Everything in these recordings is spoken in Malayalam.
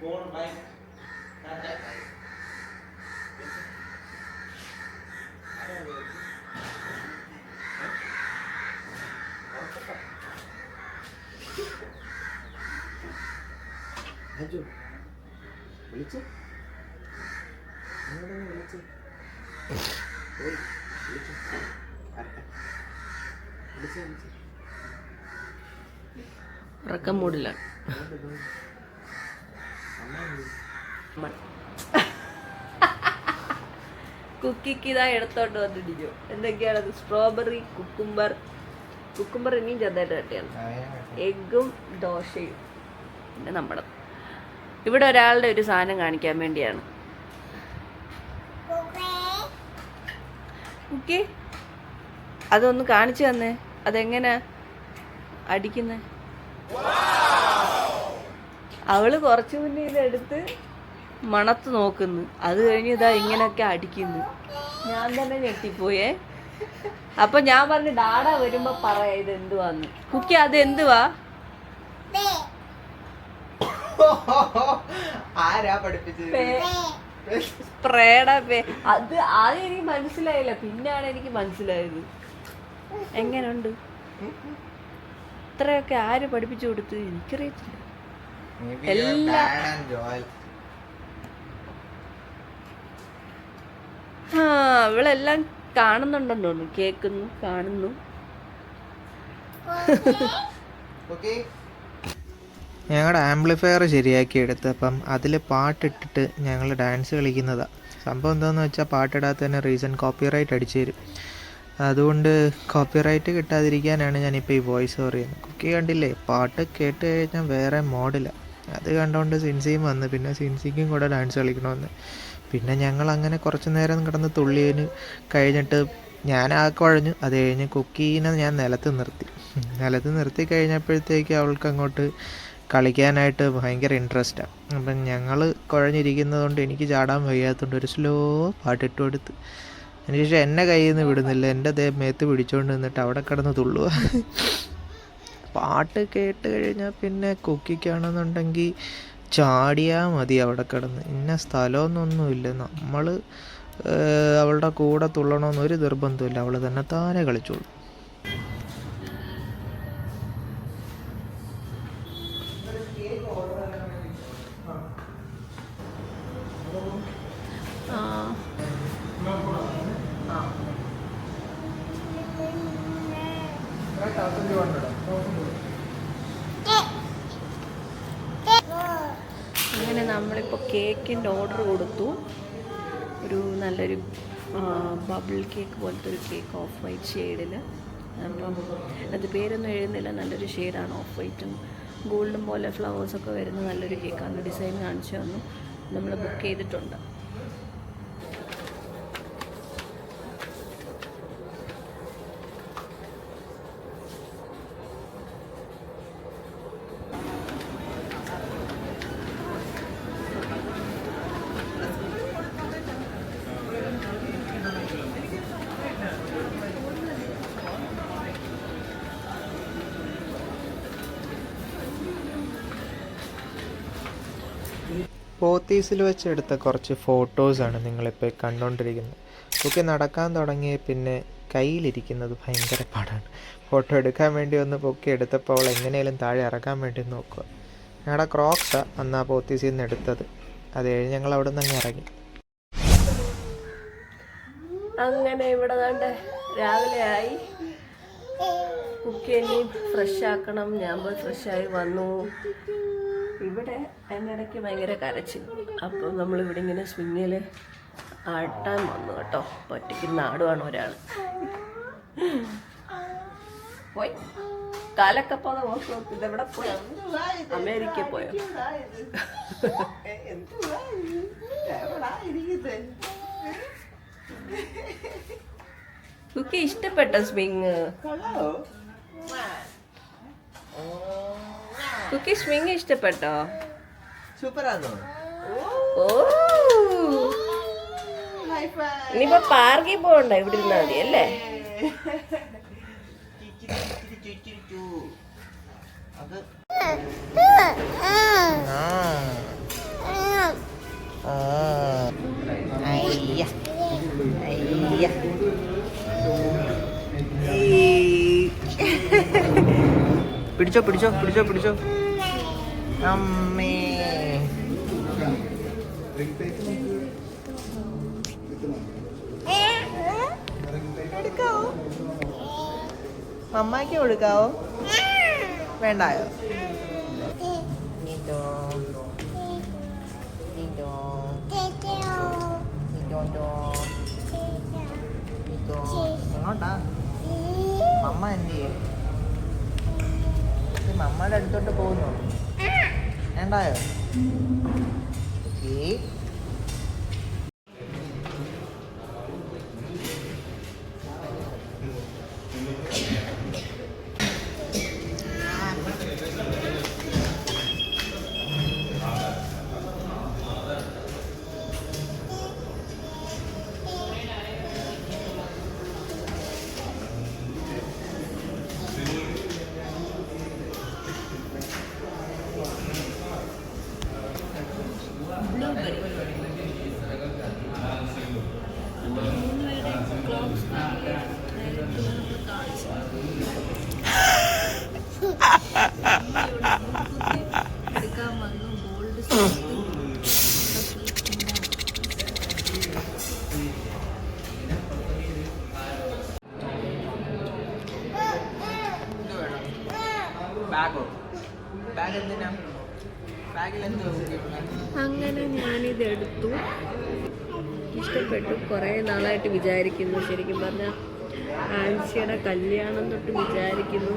ഫോൺ ബൈ ടാറ്റ അജു വിളിച്ചു? വിളിച്ചു. വിളിച്ചു വിളിച്ചു വിളിച്ചു. ഉറക്കം മൂടിലാണ് കുക്കിക്ക് ഇതാ എടുത്തോണ്ട് വന്നിരിക്കും. എന്തൊക്കെയാണത്? സ്ട്രോബെറി കുക്കുംബർ കുക്കുംബർ ഇനിയും ചെറുതായിട്ട് കട്ടിയാണ് എഗ്ഗും ദോശയും. പിന്നെ നമ്മുടെ ഇവിടെ ഒരാളുടെ ഒരു സാധനം കാണിക്കാൻ വേണ്ടിയാണ്. കുക്കി അതൊന്ന് കാണിച്ചു തന്നേ. അതെങ്ങനെ? അടിക്കുന്നേ. അവൾ കുറച്ചു മുന്നേ ഇതെടുത്ത് മണത്ത് നോക്കുന്നു. അത് കഴിഞ്ഞ് ഇതാ ഇങ്ങനൊക്കെ അടിക്കുന്നു. ഞാൻ തന്നെ ഞെട്ടിപ്പോയേ. അപ്പൊ ഞാൻ പറഞ്ഞു ഡാഡ വരുമ്പോ പറയാ ഇത് എന്തുവാന്ന്. കുക്കി അത് എന്തുവാ? ആരാ പഠിപ്പിച്ചത്? സ്പ്രേയുടെ പേ. അത് ആദ്യം എനിക്ക് മനസ്സിലായില്ല. പിന്നാണ് എനിക്ക് മനസ്സിലായത്. എങ്ങനെയുണ്ട് ഇത്രയൊക്കെ ആര് പഠിപ്പിച്ചു കൊടുത്തു? എനിക്കറിയത്തില്ല. എല്ലാ- ആ അവളെല്ലാം കാണുന്നുണ്ടെന്ന് തോന്നുന്നു കേൾക്കുന്നു കാണുന്നു. ഞങ്ങളുടെ ആംപ്ലിഫയർ ശരിയാക്കി എടുത്ത് അപ്പം അതിൽ പാട്ടിട്ടിട്ട് ഞങ്ങൾ ഡാൻസ് കളിക്കുന്നതാണ് സംഭവം എന്താണെന്ന് വെച്ചാൽ പാട്ടിടാത്തതിന് റീസൺ കോപ്പിറൈറ്റ് അടിച്ചു തരും. അതുകൊണ്ട് കോപ്പിറൈറ്റ് കിട്ടാതിരിക്കാനാണ് ഞാനിപ്പോൾ ഈ വോയിസ് പറയുന്നത്. ചെയ്യുന്നത് കുക്കി കണ്ടില്ലേ? പാട്ട് കേട്ട് കഴിഞ്ഞാൽ വേറെ മോഡിലാണ് അത് കണ്ടുകൊണ്ട് സിൻസിയും വന്ന്. പിന്നെ സിൻസിക്കും കൂടെ ഡാൻസ് കളിക്കണമെന്ന് പിന്നെ ഞങ്ങൾ അങ്ങനെ കുറച്ച് നേരം കിടന്ന് തുള്ളിയതിന് കഴിഞ്ഞിട്ട് ഞാൻ ആ കുഴഞ്ഞു അത് കഴിഞ്ഞ് കുക്കീനെ ഞാൻ നിലത്ത് നിർത്തി. നിലത്ത് നിർത്തി കഴിഞ്ഞപ്പോഴത്തേക്ക് അവൾക്ക് അങ്ങോട്ട് കളിക്കാനായിട്ട് ഭയങ്കര ഇൻട്രസ്റ്റാണ് അപ്പം ഞങ്ങൾ കുഴഞ്ഞിരിക്കുന്നത് കൊണ്ട് എനിക്ക് ചാടാൻ വയ്യാത്തതുകൊണ്ട് ഒരു സ്ലോ പാട്ടിട്ട് കൊടുത്ത്. അതിനുശേഷം എന്നെ കയ്യിൽ നിന്ന് വിടുന്നില്ല എന്റെ മേത്ത് പിടിച്ചുകൊണ്ട് നിന്നിട്ട് അവിടെ കിടന്ന് തുള്ളുക പാട്ട് കേട്ട് കഴിഞ്ഞാൽ പിന്നെ കുക്കിക്കാണെന്നുണ്ടെങ്കിൽ ചാടിയാൽ മതി അവിടെ കിടന്ന്. ഇന്ന സ്ഥലമൊന്നൊന്നുമില്ല. നമ്മൾ അവളുടെ കൂടെ തുള്ളണമെന്ന് ഒരു നിർബന്ധമില്ല അവൾ തന്നെ താനെ കളിച്ചോളൂ. അങ്ങനെ നമ്മളിപ്പോൾ കേക്കിന്റെ ഓർഡർ കൊടുത്തു. ഒരു നല്ലൊരു ബബിൾ കേക്ക് പോലത്തെ ഒരു കേക്ക് ഓഫ് വൈറ്റ് ഷെയ്ഡിൽ അപ്പം അത് പേരൊന്നും എഴുതുന്നില്ല. നല്ലൊരു ഷെയ്ഡാണ് ഓഫ് വൈറ്റും ഗോൾഡും പോലെ ഫ്ലവേഴ്സൊക്കെ വരുന്ന നല്ലൊരു കേക്കാണ് ഡിസൈൻ കാണിച്ചു തന്നു. നമ്മൾ ബുക്ക് ചെയ്തിട്ടുണ്ട്. പോത്തീസിൽ വെച്ചെടുത്ത കുറച്ച് ഫോട്ടോസാണ് നിങ്ങളിപ്പോൾ കണ്ടുകൊണ്ടിരിക്കുന്നത് ഒക്കെ നടക്കാൻ തുടങ്ങിയ പിന്നെ കയ്യിലിരിക്കുന്നത് ഭയങ്കര പാടാണ്. ഫോട്ടോ എടുക്കാൻ വേണ്ടി ഒന്ന് പൊക്കി എടുത്തപ്പോൾ അവൾ എങ്ങനെയും താഴെ ഇറക്കാൻ വേണ്ടി നോക്കുക. ഞങ്ങളുടെ ക്രോക്സാ അന്ന് ആ പോത്തീസിൽ നിന്ന് എടുത്തത്. അത് കഴിഞ്ഞ് ഞങ്ങൾ അവിടെ നിന്ന് ഇറങ്ങി. അങ്ങനെ ഇവിടെ ദാണ്ട് രാവിലെ ആയി. കുക്കി ഫ്രഷ് ആക്കണം. ഞാൻ പോയി ഫ്രഷായി വന്നു. ഇവിടെ അതിനിടയ്ക്ക് ഭയങ്കര കരച്ചിൽ. അപ്പം നമ്മളിവിടെ ഇങ്ങനെ സ്വിങ്ങിൽ ആട്ടാൻ വന്നു കേട്ടോ. ഒറ്റയ്ക്ക് ആടുവാണ് ഒരാൾ പോയി. കാലൊക്കെ പോകുന്ന നോക്കി നോക്കി. ഇതെവിടെ പോയോ? അമേരിക്ക പോയോ? കുക്കി ഇഷ്ടപ്പെട്ട സ്വിങ്. കുക്കി സ്വിംഗ് ഇഷ്ടപ്പെട്ടോ സൂപ്പറാണോ ഓ ഇനിയിപ്പോ പാർക്കിൽ പോകണ്ട ഇവിടെ നിന്നാ മതി അല്ലേ പിടിച്ചോ പിടിച്ചോ പിടിച്ചോ പിടിച്ചോ അമ്മേ. എടുക്കാവോ? അമ്മയ്ക്ക് കൊടുക്കാവോ? വേണ്ടായോ? അമ്മ എങ്ങോട്ടാ മമ്മ എന്ത് ചെയ്യും മമ്മയുടെ അടുത്തോട്ട് പോകുന്നു? വേണ്ടായോ? ഈ ഇഷ്ടപ്പെട്ടു. കുറേ നാളായിട്ട് വിചാരിക്കുന്നു. ശരിക്കും പറഞ്ഞാൽ ആൻസിയുടെ കല്യാണം തൊട്ട് വിചാരിക്കുന്നു.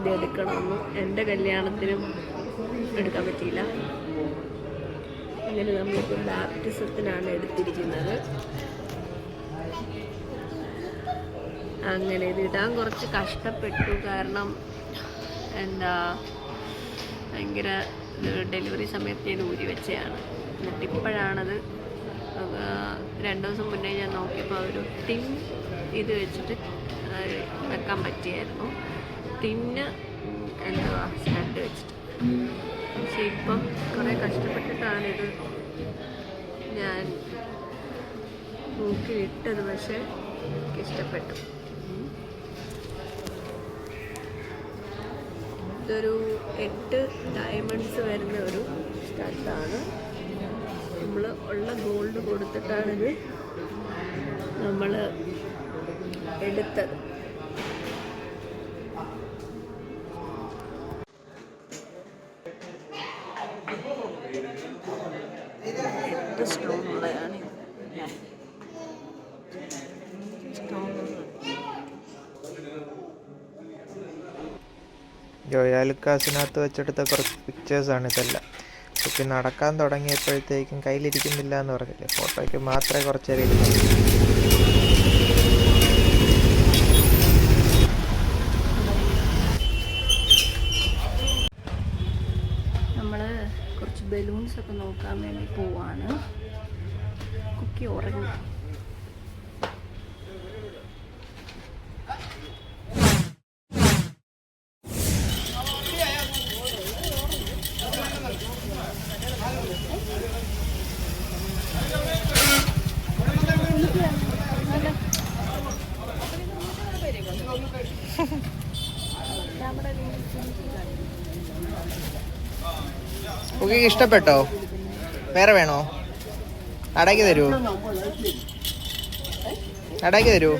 ഇത് എടുക്കണമെന്ന്. എന്റെ കല്യാണത്തിനും എടുക്കാൻ പറ്റിയില്ല. അങ്ങനെ നമ്മളിപ്പോൾ ബാപ്റ്റിസത്തിനാണ് എടുത്തിരിക്കുന്നത്. അങ്ങനെ ഇത് ഇടാൻ കുറച്ച് കഷ്ടപ്പെട്ടു. കാരണം എന്താ ഭയങ്കര ഡെലിവറി സമയത്ത് ഞാൻ ഊരി വെച്ചതാണ്. എന്നിട്ട് ഇപ്പോഴാണത് ആ, രണ്ട് ദിവസം മുന്നേ ഞാൻ നോക്കിയപ്പോൾ ഒരു ടിൻ ഇത് വെച്ചിട്ട് വെക്കാൻ പറ്റിയായിരുന്നു ടിന്ന് എന്തുവാ സ്റ്റഡ് വെച്ചിട്ട് പക്ഷെ ഇപ്പം കുറേ കഷ്ടപ്പെട്ടിട്ടാണിത് ഞാൻ മൂക്കിലിട്ടത് പക്ഷേ എനിക്ക് ഇഷ്ടപ്പെട്ടു. ഇതൊരു എട്ട് ഡയമണ്ട്സ് വരുന്ന ഒരു സ്റ്റഡാണ് നമ്മൾ ഉള്ള ഗോൾഡ് കൊടുത്തിട്ടാണിത് നമ്മൾ എടുത്തത്. എട്ട് ജോയാലുക്കാസിനകത്ത് വെച്ചെടുത്ത കുറച്ച് പിക്ചേഴ്സാണ് ഇതെല്ലാം. കുട്ടി നടക്കാൻ തുടങ്ങിയപ്പോഴത്തേക്കും കയ്യിലിരിക്കുന്നില്ല എന്ന് പറഞ്ഞില്ലേ? ഫോട്ടോയ്ക്ക് മാത്രമേ കുറച്ച് നമ്മൾ കുറച്ച് ബലൂൺസ് ഒക്കെ നോക്കാൻ വേണ്ടി പോവാണ്. കുക്കി ഉറങ്ങി. കുക്കിക്ക് ഇഷ്ടപ്പെട്ടോ? വേറെ വേണോ? അടയ്ക്ക് തരൂ. അടയ്ക്ക് തരൂ.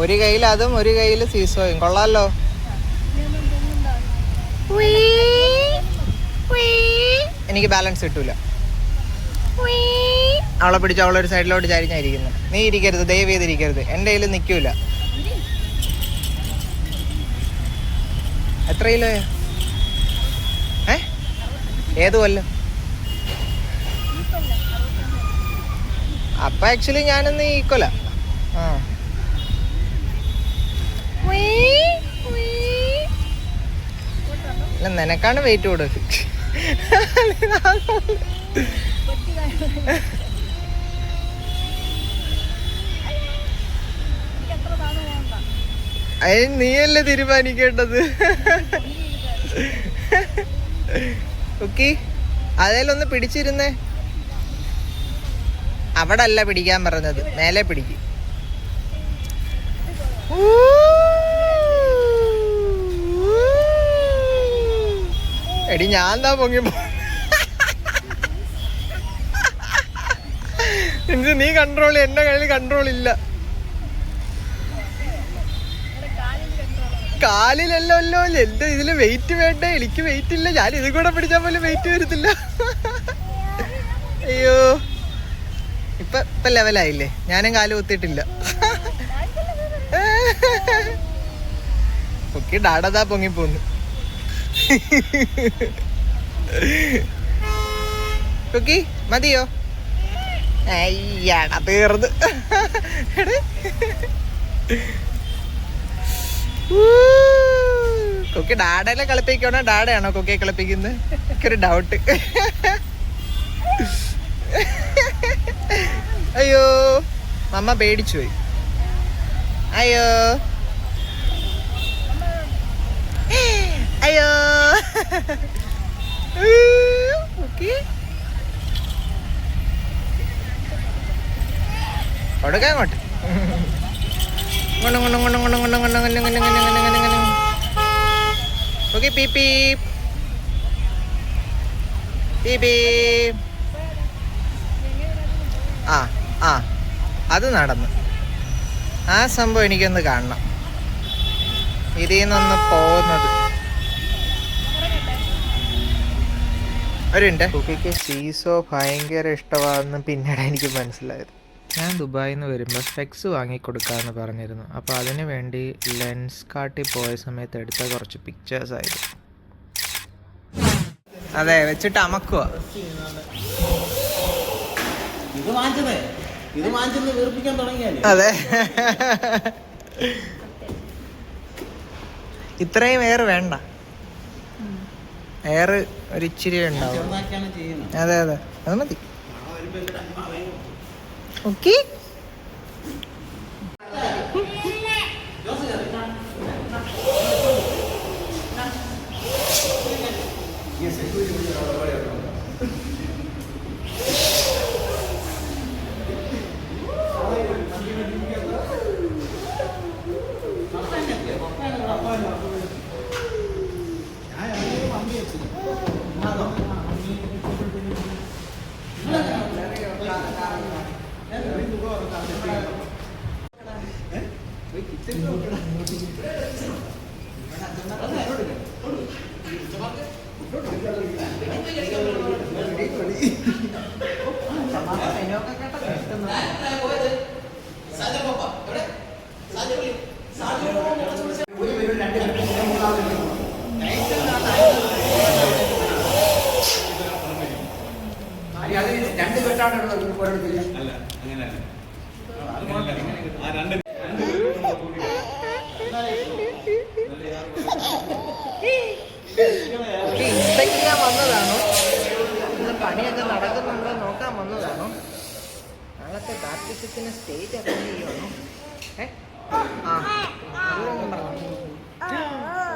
ഒരു കയ്യിൽ അതും ഒരു കയ്യിൽ സീസോയും. കൊള്ളാലോ. എനിക്ക് ബാലൻസ് കിട്ടൂല. അവളെ പിടിച്ച് അവളൊരു സൈഡിലോട്ട് ചാരിഞ്ഞായിരിക്കുന്നു. നീ ഇരിക്കരുത് ദയവ് ചെയ്തിരിക്കരുത്. എന്റെ കയ്യിൽ നിൽക്കൂല എത്ര കിലോ? ഏ? ഏത് കൊല്ലം? അപ്പൊ ആക്ച്വലി ഞാനൊന്ന് ഈക്വല ആ. നിനക്കാണ് വെയിറ്റ് കൂടുതൽ. അതിന് നീയല്ലേ തീരുമാനിക്കേണ്ടത്? കുക്കി ഒന്ന് പിടിച്ചിരുന്നേ. അവിടെ അല്ല പിടിക്കാൻ പറഞ്ഞത്. മേലെ പിടിക്കും. എടി ഞാൻ എന്താ പൊങ്ങി പോ- നീ കൺട്രോൾ എന്റെ കയ്യിൽ കൺട്രോൾ ഇല്ല. കാലിലല്ലോ അല്ലോ എന്റെ ഇതിൽ വെയിറ്റ് വേണ്ട? എനിക്ക് വെയിറ്റ് ഇല്ല. ഞാൻ ഇത് കൂടെ പിടിച്ചാൽ പോലും വെയിറ്റ് വരത്തില്ല. അയ്യോ. ഇപ്പൊ ഇപ്പൊ ലെവലായില്ലേ ഞാനും കാൽ കുത്തിയിട്ടില്ല ഡാഡാ ഡാഡതാ പൊങ്ങിപ്പോന്നു കുക്കി മതിയോ? അയ്യാടാ തീർന്ന്. കുക്കി ഡാഡയിലെ കളിപ്പിക്കണോ ഡാഡയാണോ കുക്കിയെ കളിപ്പിക്കുന്നത് എനിക്കൊരു ഡൗട്ട് അയ്യോ മമ്മ പേടിച്ചു പോയി. അയ്യോ. അയ്യോ. ഓക്കെ കൊടുക്കാം അങ്ങോട്ട് ഓക്കെ പീ പീ പീ പീ ആ ആ അത് നടന്നു ആ സംഭവം എനിക്കൊന്ന് കാണണം ഇതിൽ നിന്നൊന്ന് പോകുന്നത് കുക്കിക്ക് സീസോ ഭയങ്കര ഇഷ്ടമാണെന്ന് പിന്നീട് എനിക്ക് മനസ്സിലായത്. ഞാൻ ദുബായിൽ നിന്ന് വരുമ്പോൾ സ്പെക്സ് വാങ്ങിക്കൊടുക്കാമെന്ന് പറഞ്ഞിരുന്നു. അപ്പോൾ അതിന് വേണ്ടി ലെൻസ് കാട്ടി പോയ സമയത്ത് എടുത്ത കുറച്ച് പിക്ചേഴ്സ് ആയിരുന്നു. അതെ വെച്ചിട്ട് അമക്കുക അതെ. ഇത്രയും എയർ വേണ്ട. എയർ ഒരിച്ചിരി ഉണ്ടാവും. അതെ അതെ. അത് മതി. Okay. Yes, I do. Inspect ചെയ്യാൻ വന്നതാണോ? ഇന്ന് പണിയൊക്കെ നടക്കുന്നുണ്ടോ നോക്കാൻ വന്നതാണോ? നാളത്തെ ബാപ്റ്റിസത്തിന് സ്റ്റേജ് അറ്റൻഡ് ചെയ്യണോ ഏ? ആ അതുകൊണ്ടും പറഞ്ഞു.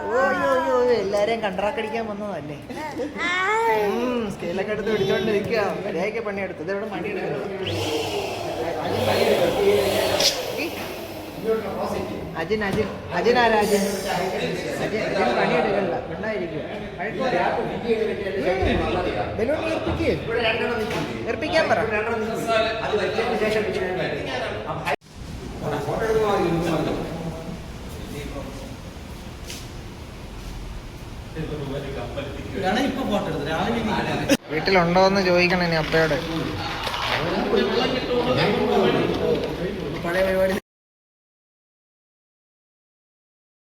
ഓ അയ്യോ അയ്യോ അയ്യോ, എല്ലാരെയും കണ്ട്രാക്കടിക്കാൻ വന്നതല്ലേ? സ്കെയിലൊക്കെ എടുത്ത് പിടിച്ചോണ്ടിരിക്കുക മര്യാദയ്ക്ക് പണിയെടുത്ത്. ഇതെവിടെ പണിയെടുക്കുന്നത് അജിൻ അജിൻ. അജിൻ ആരാ അജിൻ അജിൻ. ബലൂൺ നിർപ്പിക്കേ നിർപ്പിക്കാൻ പറ. വീട്ടിലുണ്ടോ എന്ന് ചോദിക്കണം അപ്പയോട്.